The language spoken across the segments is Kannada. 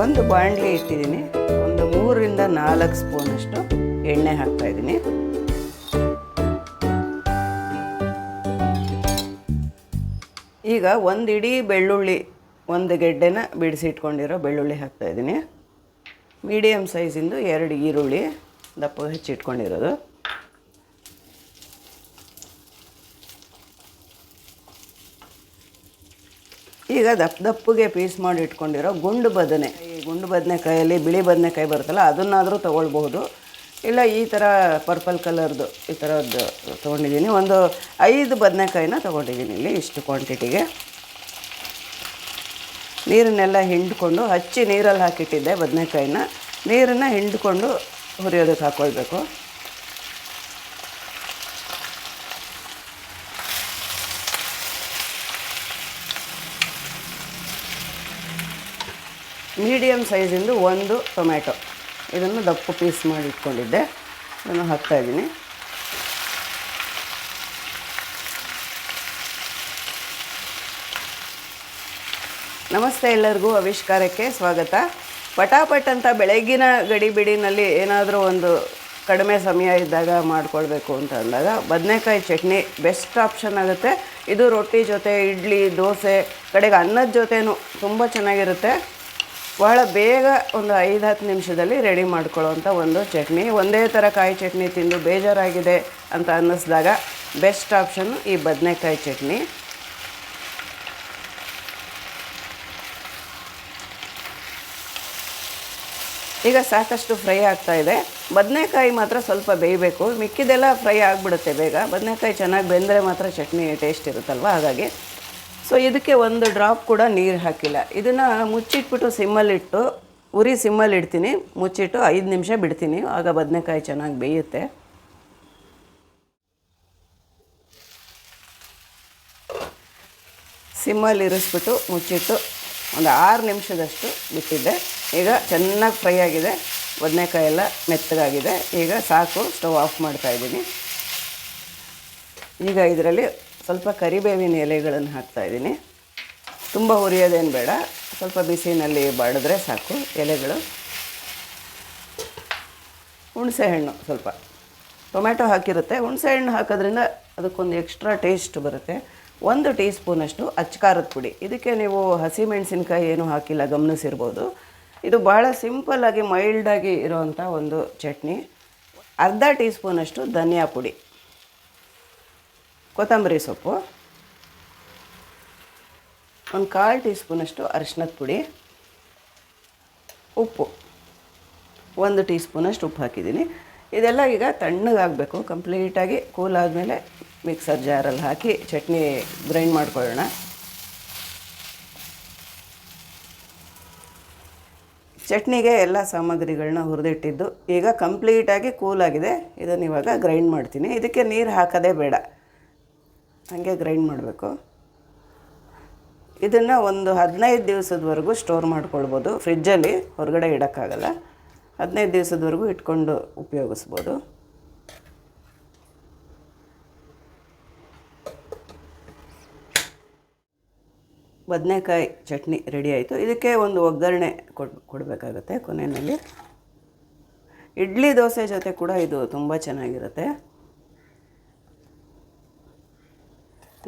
ಒಂದು ಬಾಣಲಿ ಇಟ್ಟಿದ್ದೀನಿ. ಒಂದು ಮೂರರಿಂದ ನಾಲ್ಕು ಸ್ಪೂನಷ್ಟು ಎಣ್ಣೆ ಹಾಕ್ತಾ ಇದ್ದೀನಿ. ಈಗ ಒಂದು ಇಡೀ ಬೆಳ್ಳುಳ್ಳಿ, ಒಂದು ಗೆಡ್ಡೆನ ಬಿಡಿಸಿ ಇಟ್ಕೊಂಡಿರೋ ಬೆಳ್ಳುಳ್ಳಿ ಹಾಕ್ತಾ ಇದ್ದೀನಿ. ಮೀಡಿಯಮ್ ಸೈಜಿಂದು ಎರಡು ಈರುಳ್ಳಿ ದಪ್ಪ ಹೆಚ್ಚಿಟ್ಕೊಂಡಿರೋದು. ಈಗ ದಪ್ಪ ದಪ್ಪಗೆ ಪೀಸ್ ಮಾಡಿ ಇಟ್ಕೊಂಡಿರೋ ಗುಂಡು ಬದನೆ, ಈ ಗುಂಡು ಬದನೆಕಾಯಲ್ಲಿ ಬಿಳಿ ಬದನೆಕಾಯಿ ಬರುತ್ತಲ್ಲ, ಅದನ್ನಾದರೂ ತೊಗೊಳ್ಬಹುದು. ಇಲ್ಲ, ಈ ಥರ ಪರ್ಪಲ್ ಕಲರ್ದು ಈ ಥರದ್ದು ತೊಗೊಂಡಿದ್ದೀನಿ. ಒಂದು ಐದು ಬದನೆಕಾಯಿನ ತೊಗೊಂಡಿದ್ದೀನಿ ಇಲ್ಲಿ, ಇಷ್ಟು ಕ್ವಾಂಟಿಟಿಗೆ ನೀರನ್ನೆಲ್ಲ ಹಿಂಡ್ಕೊಂಡು, ಹಚ್ಚಿ ನೀರಲ್ಲಿ ಹಾಕಿಟ್ಟಿದ್ದೆ ಬದನೆಕಾಯಿನ ನೀರನ್ನು ಹಿಂಡ್ಕೊಂಡು ಹುರಿಯೋದಕ್ಕೆ ಹಾಕ್ಕೊಳ್ಬೇಕು ಮೀಡಿಯಮ್ ಸೈಜಿಂದು ಒಂದು ಟೊಮ್ಯಾಟೊ. ಇದನ್ನು ದಪ್ಪ ಪೀಸ್ ಮಾಡಿ ಇಟ್ಕೊಂಡಿದ್ದೆ. ಇದನ್ನು ಹಾಕ್ತಾ ಇದ್ದೀನಿ. ನಮಸ್ತೆ ಎಲ್ಲರಿಗೂ, ಆವಿಷ್ಕಾರಕ್ಕೆ ಸ್ವಾಗತ. ಪಟಾಪಟ್ ಅಂತ ಬೆಳಗಿನ ಗಡಿಬಿಡಿನಲ್ಲಿ ಏನಾದರೂ ಒಂದು ಕಡಿಮೆ ಸಮಯ ಇದ್ದಾಗ ಮಾಡಿಕೊಳ್ಬೇಕು ಅಂತ ಅಂದಾಗ ಬದನೆಕಾಯಿ ಚಟ್ನಿ ಬೆಸ್ಟ್ ಆಪ್ಷನ್ ಆಗುತ್ತೆ. ಇದು ರೊಟ್ಟಿ ಜೊತೆ, ಇಡ್ಲಿ, ದೋಸೆ, ಕಡೆಗೆ ಅನ್ನದ ಜೊತೆನೂ ತುಂಬ ಚೆನ್ನಾಗಿರುತ್ತೆ. ಬಹಳ ಬೇಗ ಒಂದು ಐದು, ಹತ್ತು ನಿಮಿಷದಲ್ಲಿ ರೆಡಿ ಮಾಡ್ಕೊಳ್ಳೋವಂಥ ಒಂದು ಚಟ್ನಿ. ಒಂದೇ ಥರ ಕಾಯಿ ಚಟ್ನಿ ತಿಂದು ಬೇಜಾರಾಗಿದೆ ಅಂತ ಅನ್ನಿಸ್ದಾಗ ಬೆಸ್ಟ್ ಆಪ್ಷನ್ನು ಈ ಬದನೆಕಾಯಿ ಚಟ್ನಿ. ಈಗ ಸಾಕಷ್ಟು ಫ್ರೈ ಆಗ್ತಾ ಇದೆ. ಬದನೆಕಾಯಿ ಮಾತ್ರ ಸ್ವಲ್ಪ ಬೇಯಬೇಕು. ಮಿಕ್ಕಿದೆಲ್ಲ ಫ್ರೈ ಆಗಿಬಿಡುತ್ತೆ ಬೇಗ. ಬದನೆಕಾಯಿ ಚೆನ್ನಾಗಿ ಬೆಂದರೆ ಮಾತ್ರ ಚಟ್ನಿ ಟೇಸ್ಟ್ ಇರುತ್ತಲ್ವ? ಹಾಗಾಗಿ ಸೊ ಇದಕ್ಕೆ ಒಂದು ಡ್ರಾಪ್ ಕೂಡ ನೀರು ಹಾಕಿಲ್ಲ. ಇದನ್ನು ಮುಚ್ಚಿಟ್ಬಿಟ್ಟು ಸಿಮ್ಮಲ್ಲಿಟ್ಟು, ಉರಿ ಸಿಮ್ಮಲ್ಲಿ ಇಡ್ತೀನಿ ಮುಚ್ಚಿಟ್ಟು ಐದು ನಿಮಿಷ ಬಿಡ್ತೀನಿ. ಆಗ ಬದನೆಕಾಯಿ ಚೆನ್ನಾಗಿ ಬೇಯುತ್ತೆ. ಸಿಮ್ಮಲ್ಲಿ ಇರಿಸ್ಬಿಟ್ಟು ಮುಚ್ಚಿಟ್ಟು ಒಂದು ಆರು ನಿಮಿಷದಷ್ಟು ಬಿಟ್ಟಿದ್ದೆ. ಈಗ ಚೆನ್ನಾಗಿ ಫ್ರೈ ಆಗಿದೆ. ಬದನೆಕಾಯಿ ಎಲ್ಲ ಮೆತ್ತಗಾಗಿದೆ. ಈಗ ಸಾಕು, ಸ್ಟವ್ ಆಫ್ ಮಾಡ್ತಾ ಇದ್ದೀನಿ. ಈಗ ಇದರಲ್ಲಿ ಸ್ವಲ್ಪ ಕರಿಬೇವಿನ ಎಲೆಗಳನ್ನು ಹಾಕ್ತಾ ಇದ್ದೀನಿ. ತುಂಬ ಹುರಿಯೋದೇನು ಬೇಡ. ಸ್ವಲ್ಪ ಬಿಸಿನಲ್ಲಿ ಬಾಡಿದ್ರೆ ಸಾಕು. ಎಲೆಗಳು. ಹುಣಸೆ ಹಣ್ಣು ಸ್ವಲ್ಪ. ಟೊಮ್ಯಾಟೊ ಹಾಕಿರುತ್ತೆ. ಹುಣಸೆ ಹಣ್ಣು ಹಾಕೋದ್ರಿಂದ ಅದಕ್ಕೊಂದು ಎಕ್ಸ್ಟ್ರಾ ಟೇಸ್ಟ್ ಬರುತ್ತೆ. ಒಂದು ಟೀ ಸ್ಪೂನಷ್ಟು ಅಚ್ಕಾರದ ಪುಡಿ. ಇದಕ್ಕೆ ನೀವು ಹಸಿಮೆಣಸಿನ್ಕಾಯಿ ಏನೂ ಹಾಕಿಲ್ಲ, ಗಮನಿಸಿರ್ಬೋದು. ಇದು ಭಾಳ ಸಿಂಪಲ್ಲಾಗಿ ಮೈಲ್ಡಾಗಿ ಇರೋವಂಥ ಒಂದು ಚಟ್ನಿ. ಅರ್ಧ ಟೀ ಸ್ಪೂನಷ್ಟು ಧನಿಯಾ ಪುಡಿ. ಕೊತ್ತಂಬರಿ ಸೊಪ್ಪು, ಒಂದು ಕಾಲು ಟೀ ಸ್ಪೂನಷ್ಟು ಅರಿಶಿನದ ಪುಡಿ, ಉಪ್ಪು, ಒಂದು ಟೀ ಸ್ಪೂನಷ್ಟು ಉಪ್ಪು ಹಾಕಿದ್ದೀನಿ. ಇದೆಲ್ಲ ಈಗ ತಣ್ಣಗಾಗಬೇಕು, ಕಂಪ್ಲೀಟಾಗಿ ಕೂಲ್ ಆದಮೇಲೆ ಮಿಕ್ಸರ್ ಜಾರಲ್ಲಿ ಹಾಕಿ ಚಟ್ನಿ ಗ್ರೈಂಡ್ ಮಾಡ್ಕೊಳ್ಳೋಣ. ಚಟ್ನಿಗೆ ಎಲ್ಲ ಸಾಮಗ್ರಿಗಳನ್ನ ಹುರಿದಿಟ್ಟಿದ್ದು ಈಗ ಕಂಪ್ಲೀಟಾಗಿ ಕೂಲಾಗಿದೆ ಇದನ್ನು ಇವಾಗ ಗ್ರೈಂಡ್ ಮಾಡ್ತೀನಿ. ಇದಕ್ಕೆ ನೀರು ಹಾಕೋದೇ ಬೇಡ. ಹಾಗೆ ಗ್ರೈಂಡ್ ಮಾಡಬೇಕು. ಇದನ್ನು ಒಂದು ಹದಿನೈದು ದಿವಸದವರೆಗೂ ಸ್ಟೋರ್ ಮಾಡ್ಕೊಳ್ಬೋದು. ಫ್ರಿಜ್ಜಲ್ಲಿ ಹೊರಗಡೆ ಇಡೋಕ್ಕಾಗಲ್ಲ. ಹದಿನೈದು ದಿವಸದವರೆಗೂ ಇಟ್ಕೊಂಡು ಉಪಯೋಗಿಸ್ಬೋದು. ಬದನೆಕಾಯಿ ಚಟ್ನಿ ರೆಡಿ ಆಯಿತು. ಇದಕ್ಕೆ ಒಂದು ಒಗ್ಗರಣೆ ಕೊಡ್, ಕೊಡಬೇಕಾಗತ್ತೆ ಕೊನೆಯಲ್ಲಿ. ಇಡ್ಲಿ ದೋಸೆ ಜೊತೆ ಕೂಡ ಇದು ತುಂಬ ಚೆನ್ನಾಗಿರುತ್ತೆ.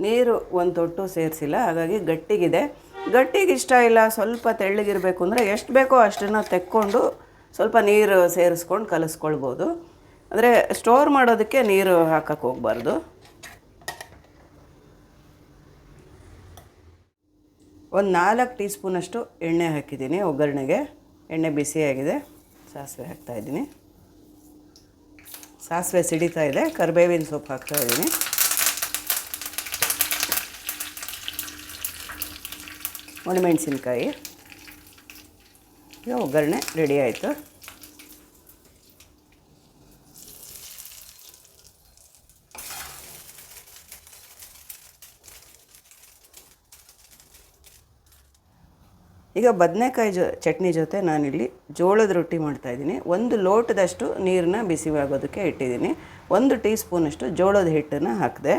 ನೀರು ಒಂದು ತೊಟ್ಟು ಸೇರಿಸಿಲ್ಲ, ಹಾಗಾಗಿ ಗಟ್ಟಿಗಿದೆ. ಗಟ್ಟಿಗೆ ಇಷ್ಟ ಇಲ್ಲ, ಸ್ವಲ್ಪ ತೆಳ್ಳಗಿರಬೇಕು ಅಂದರೆ ಎಷ್ಟು ಬೇಕೋ ಅಷ್ಟನ್ನು ತೆಕ್ಕೊಂಡು ಸ್ವಲ್ಪ ನೀರು ಸೇರಿಸ್ಕೊಂಡು ಕಲಿಸ್ಕೊಳ್ಬೋದು. ಅಂದರೆ ಸ್ಟೋರ್ ಮಾಡೋದಕ್ಕೆ ನೀರು ಹಾಕಕ್ಕೆ ಹೋಗಬಾರ್ದು. ಒಂದು ನಾಲ್ಕು ಟೀ ಸ್ಪೂನಷ್ಟು ಎಣ್ಣೆ ಹಾಕಿದ್ದೀನಿ ಒಗ್ಗರಣೆಗೆ. ಎಣ್ಣೆ ಬಿಸಿಯಾಗಿದೆ ಸಾಸಿವೆ ಹಾಕ್ತಾಯಿದ್ದೀನಿ ಸಾಸಿವೆ ಸಿಡಿತಾ ಇದೆ, ಕರಿಬೇವಿನ ಸೊಪ್ಪು ಹಾಕ್ತಾ ಒಣಮೆಣಸಿನ್ಕಾಯಿ ಈಗ ಒಗ್ಗರಣೆ ರೆಡಿ ಆಯಿತು. ಈಗ ಬದನೆಕಾಯಿ ಜೊ, ಚಟ್ನಿ ಜೊತೆ ನಾನಿಲ್ಲಿ ಜೋಳದ ರೊಟ್ಟಿ ಮಾಡ್ತಾಯಿದ್ದೀನಿ ಒಂದು ಲೋಟದಷ್ಟು ನೀರನ್ನ ಬಿಸಿವಾಗೋದಕ್ಕೆ ಇಟ್ಟಿದ್ದೀನಿ. ಒಂದು ಟೀ ಸ್ಪೂನಷ್ಟು ಜೋಳದ ಹಿಟ್ಟನ್ನು ಹಾಕಿದೆ.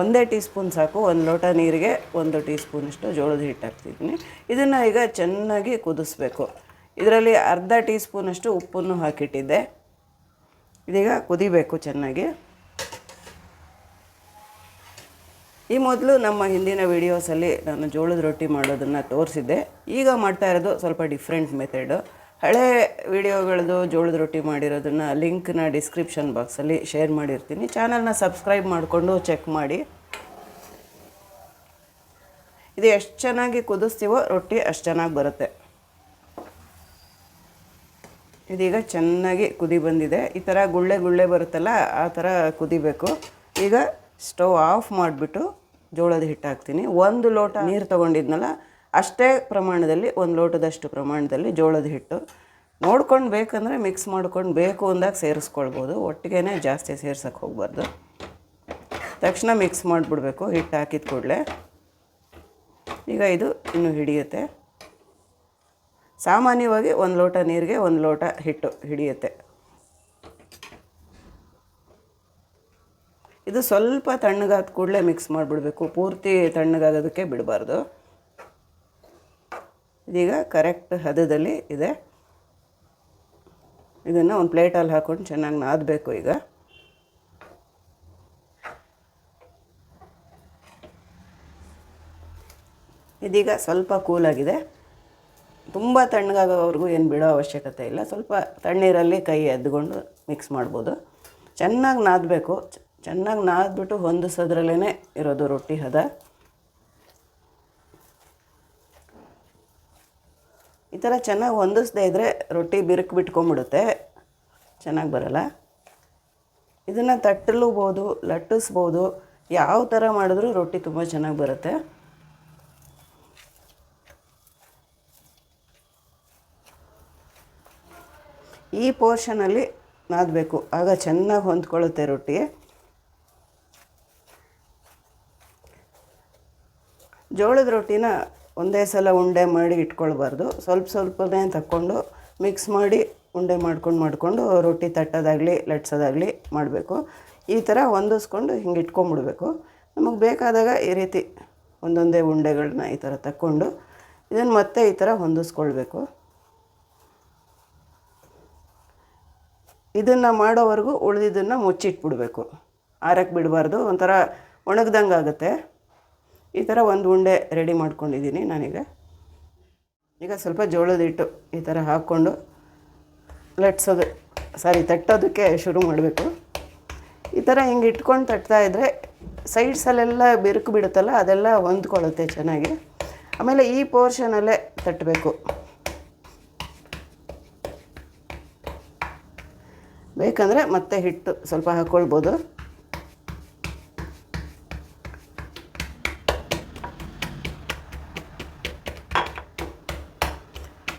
ಒಂದೇ ಟೀ ಸ್ಪೂನ್ ಸಾಕು, ಒಂದು ಲೋಟ ನೀರಿಗೆ ಒಂದು ಟೀ ಸ್ಪೂನಷ್ಟು ಜೋಳದ ಹಿಟ್ಟು ಹಾಕ್ತಿದ್ದೀನಿ ಇದನ್ನು ಈಗ ಚೆನ್ನಾಗಿ ಕುದಿಸ್ಬೇಕು. ಇದರಲ್ಲಿ ಅರ್ಧ ಟೀ ಸ್ಪೂನಷ್ಟು ಉಪ್ಪನ್ನು ಹಾಕಿಟ್ಟಿದ್ದೆ. ಇದೀಗ ಕುದಿಬೇಕು ಚೆನ್ನಾಗಿ. ಈ ಮೊದಲು ನಮ್ಮ ಹಿಂದಿನ ವೀಡಿಯೋಸಲ್ಲಿ ನಾನು ಜೋಳದ ರೊಟ್ಟಿ ಮಾಡೋದನ್ನು ತೋರಿಸಿದ್ದೆ. ಈಗ ಮಾಡ್ತಾ ಇರೋದು ಸ್ವಲ್ಪ ಡಿಫ್ರೆಂಟ್ ಮೆಥಡು. ಹಳೆ ವಿಡಿಯೋಗಳದ್ದು ಜೋಳದ ರೊಟ್ಟಿ ಮಾಡಿರೋದನ್ನು ಲಿಂಕ್ನ ಡಿಸ್ಕ್ರಿಪ್ಷನ್ ಬಾಕ್ಸಲ್ಲಿ ಶೇರ್ ಮಾಡಿರ್ತೀನಿ. ಚಾನಲ್ನ ಸಬ್ಸ್ಕ್ರೈಬ್ ಮಾಡಿಕೊಂಡು ಚೆಕ್ ಮಾಡಿ. ಇದು ಎಷ್ಟು ಚೆನ್ನಾಗಿ ಕುದಿಸ್ತೀವೋ ರೊಟ್ಟಿ ಅಷ್ಟು ಚೆನ್ನಾಗಿ ಬರುತ್ತೆ. ಇದೀಗ ಚೆನ್ನಾಗಿ ಕುದಿ ಬಂದಿದೆ. ಈ ಥರ ಗುಳ್ಳೆ ಗುಳ್ಳೆ ಬರುತ್ತಲ್ಲ, ಆ ಥರ ಕುದಿಬೇಕು. ಈಗ ಸ್ಟವ್ ಆಫ್ ಮಾಡಿಬಿಟ್ಟು ಜೋಳದ ಹಿಟ್ಟು ಹಾಕ್ತೀನಿ. ಒಂದು ಲೋಟ ನೀರು ತೊಗೊಂಡಿದ್ನಲ್ಲ ಅಷ್ಟೇ ಪ್ರಮಾಣದಲ್ಲಿ, ಒಂದು ಲೋಟದಷ್ಟು ಪ್ರಮಾಣದಲ್ಲಿ ಜೋಳದ ಹಿಟ್ಟು ನೋಡ್ಕೊಂಡು ಬೇಕಂದರೆ ಮಿಕ್ಸ್ ಮಾಡ್ಕೊಂಡು ಬೇಕು ಅಂದಾಗ ಸೇರಿಸ್ಕೊಳ್ಬೋದು. ಒಟ್ಟಿಗೆ ಜಾಸ್ತಿ ಸೇರ್ಸೋಕ್ಕೆ ಹೋಗ್ಬಾರ್ದು. ತಕ್ಷಣ ಮಿಕ್ಸ್ ಮಾಡಿಬಿಡ್ಬೇಕು ಹಿಟ್ಟು ಹಾಕಿದ ಕೂಡಲೇ. ಈಗ ಇದು ಇನ್ನು ಹಿಡಿಯುತ್ತೆ. ಸಾಮಾನ್ಯವಾಗಿ ಒಂದು ಲೋಟ ನೀರಿಗೆ ಒಂದು ಲೋಟ ಹಿಟ್ಟು ಹಿಡಿಯುತ್ತೆ. ಇದು ಸ್ವಲ್ಪ ತಣ್ಣಗಾದ ಕೂಡಲೇ ಮಿಕ್ಸ್ ಮಾಡಿಬಿಡ್ಬೇಕು. ಪೂರ್ತಿ ತಣ್ಣಗಾಗೋದಕ್ಕೆ ಬಿಡಬಾರ್ದು. ಇದೀಗ ಕರೆಕ್ಟ್ ಹದದಲ್ಲಿ ಇದೆ. ಇದನ್ನು ಒಂದು ಪ್ಲೇಟಲ್ಲಿ ಹಾಕ್ಕೊಂಡು ಚೆನ್ನಾಗಿ ನಾದಬೇಕು ಈಗ. ಇದೀಗ ಸ್ವಲ್ಪ ಕೂಲಾಗಿದೆ ತುಂಬ ತಣ್ಣಗಾಗೋವರೆಗೂ ಏನು ಬಿಡೋ ಅವಶ್ಯಕತೆ ಇಲ್ಲ. ಸ್ವಲ್ಪ ತಣ್ಣೀರಲ್ಲಿ ಕೈ ಎದ್ದುಕೊಂಡು ಮಿಕ್ಸ್ ಮಾಡ್ಬೋದು. ಚೆನ್ನಾಗಿ ನಾದಬೇಕು. ಚೆನ್ನಾಗಿ ನಾದ್ಬಿಟ್ಟು ಹೊಂದಿಸೋದ್ರಲ್ಲೇ ಇರೋದು ರೊಟ್ಟಿ ಹದ. ಈ ಥರ ಚೆನ್ನಾಗಿ ಹೊಂದಿಸ್ದೇ ಇದ್ದರೆ ರೊಟ್ಟಿ ಬಿರುಕು ಬಿಟ್ಕೊಂಬಿಡುತ್ತೆ ಚೆನ್ನಾಗಿ ಬರಲ್ಲ. ಇದನ್ನು ತಟ್ಟಲೂಬೋದು, ಲಟ್ಟಿಸ್ಬೋದು, ಯಾವ ಥರ ಮಾಡಿದ್ರೂ ರೊಟ್ಟಿ ತುಂಬ ಚೆನ್ನಾಗಿ ಬರುತ್ತೆ. ಈ ಪೋರ್ಷನಲ್ಲಿ ನಾದಬೇಕು. ಆಗ ಚೆನ್ನಾಗಿ ಹೊಂದ್ಕೊಳ್ಳುತ್ತೆ ರೊಟ್ಟಿ ಜೋಳದ ರೊಟ್ಟಿನ ಒಂದೇ ಸಲ ಉಂಡೆ ಮಾಡಿ ಇಟ್ಕೊಳ್ಬಾರ್ದು. ಸ್ವಲ್ಪ ಸ್ವಲ್ಪನೇ ತಕ್ಕೊಂಡು ಮಿಕ್ಸ್ ಮಾಡಿ ಉಂಡೆ ಮಾಡ್ಕೊಂಡು ಮಾಡಿಕೊಂಡು ರೊಟ್ಟಿ ತಟ್ಟೋದಾಗಲಿ, ಲಟ್ಸೋದಾಗಲಿ ಮಾಡಬೇಕು. ಈ ಥರ ಹೊಂದಿಸ್ಕೊಂಡು ಹಿಂಗೆ ಇಟ್ಕೊಂಬಿಡ್ಬೇಕು ನಮಗೆ ಬೇಕಾದಾಗ ಈ ರೀತಿ ಒಂದೊಂದೇ ಉಂಡೆಗಳನ್ನ ಈ ಥರ ತಕ್ಕೊಂಡು ಇದನ್ನು ಮತ್ತೆ ಈ ಥರ ಹೊಂದಿಸ್ಕೊಳ್ಬೇಕು. ಇದನ್ನು ಮಾಡೋವರೆಗೂ ಉಳಿದಿದ್ದನ್ನು ಮುಚ್ಚಿಟ್ಬಿಡ್ಬೇಕು. ಆರಕ್ಕೆ ಬಿಡಬಾರ್ದು. ಒಂಥರ ಒಣಗ್ದಂಗೆ ಆಗುತ್ತೆ ಈ ಥರ ಒಂದು ಉಂಡೆ ರೆಡಿ ಮಾಡ್ಕೊಂಡಿದ್ದೀನಿ ನಾನೀಗ. ಈಗ ಸ್ವಲ್ಪ ಜೋಳದ ಹಿಟ್ಟು ಈ ಥರ ಹಾಕ್ಕೊಂಡು ಲಟ್ಸೋದು ಸಾರಿ ತಟ್ಟೋದಕ್ಕೆ ಶುರು ಮಾಡಬೇಕು. ಈ ಥರ ಹಿಂಗೆ ಇಟ್ಕೊಂಡು ತಟ್ತಾ ಇದ್ದರೆ ಸೈಡ್ಸಲ್ಲೆಲ್ಲ ಬಿರುಕು ಬಿಡುತ್ತಲ್ಲ, ಅದೆಲ್ಲ ಹೊಂದ್ಕೊಳ್ಳುತ್ತೆ ಚೆನ್ನಾಗಿ. ಆಮೇಲೆ ಈ ಪೋರ್ಷನಲ್ಲೇ ತಟ್ಟಬೇಕು ಬೇಕಂದರೆ ಮತ್ತೆ ಹಿಟ್ಟು ಸ್ವಲ್ಪ ಹಾಕ್ಕೊಳ್ಬೋದು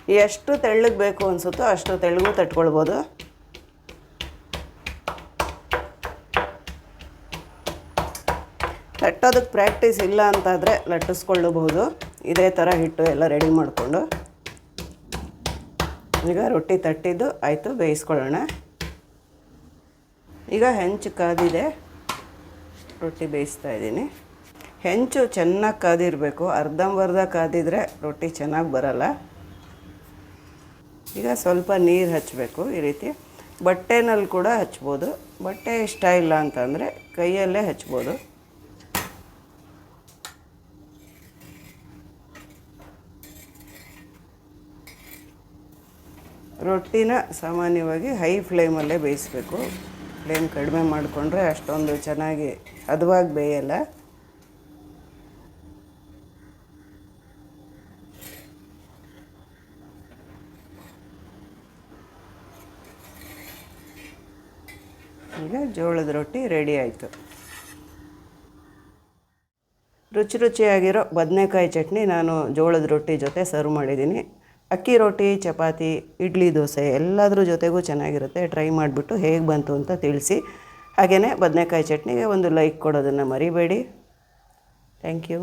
ಎಷ್ಟು ತೆಳ್ಳಗೆ ಬೇಕು ಅನಿಸುತ್ತೋ ಅಷ್ಟು ತೆಳ್ಳಗೂ ತಟ್ಕೊಳ್ಬೋದು. ತಟ್ಟೋದಕ್ಕೆ ಪ್ರಾಕ್ಟೀಸ್ ಇಲ್ಲ ಅಂತಾದರೆ ಲಟ್ಟಿಸ್ಕೊಳ್ಳಬಹುದು. ಇದೇ ಥರ ಹಿಟ್ಟು ಎಲ್ಲ ರೆಡಿ ಮಾಡಿಕೊಂಡು. ಈಗ ರೊಟ್ಟಿ ತಟ್ಟಿದ್ದು ಆಯಿತು, ಬೇಯಿಸ್ಕೊಳ್ಳೋಣ. ಈಗ ಹೆಂಚು ಕಾದಿದೆ. ರೊಟ್ಟಿ ಬೇಯಿಸ್ತಾ ಇದ್ದೀನಿ. ಹೆಂಚು ಚೆನ್ನಾಗಿ ಕಾದಿರಬೇಕು. ಅರ್ಧಂಬರ್ಧ ಕಾದಿದ್ರೆ ರೊಟ್ಟಿ ಚೆನ್ನಾಗಿ ಬರಲ್ಲ. ಈಗ ಸ್ವಲ್ಪ ನೀರು ಹಚ್ಚಬೇಕು ಈ ರೀತಿ. ಬಟ್ಟೆನಲ್ಲಿ ಕೂಡ ಹಚ್ಬೋದು. ಬಟ್ಟೆ ಇಷ್ಟ ಇಲ್ಲ ಅಂತಂದರೆ ಕೈಯಲ್ಲೇ ಹಚ್ಬೋದು. ರೊಟ್ಟಿನ ಸಾಮಾನ್ಯವಾಗಿ ಹೈ ಫ್ಲೇಮಲ್ಲೇ ಬೇಯಿಸಬೇಕು. ಫ್ಲೇಮ್ ಕಡಿಮೆ ಮಾಡಿಕೊಂಡ್ರೆ ಅಷ್ಟೊಂದು ಚೆನ್ನಾಗಿ ಹದವಾಗಿ ಬೇಯಲ್ಲ. ಜೋಳದ ರೊಟ್ಟಿ ರೆಡಿ ಆಯಿತು. ರುಚಿ ರುಚಿಯಾಗಿರೋ ಬದನೆಕಾಯಿ ಚಟ್ನಿ ನಾನು ಜೋಳದ ರೊಟ್ಟಿ ಜೊತೆ ಸರ್ವ್ ಮಾಡಿದ್ದೀನಿ. ಅಕ್ಕಿ ರೊಟ್ಟಿ, ಚಪಾತಿ, ಇಡ್ಲಿ ದೋಸೆ ಎಲ್ಲದರ ಜೊತೆಗೂ ಚೆನ್ನಾಗಿರುತ್ತೆ. ಟ್ರೈ ಮಾಡಿಬಿಟ್ಟು ಹೇಗೆ ಬಂತು ಅಂತ ತಿಳಿಸಿ. ಹಾಗೆಯೇ ಬದನೆಕಾಯಿ ಚಟ್ನಿಗೆ ಒಂದು ಲೈಕ್ ಕೊಡೋದನ್ನು ಮರಿಬೇಡಿ. Thank you.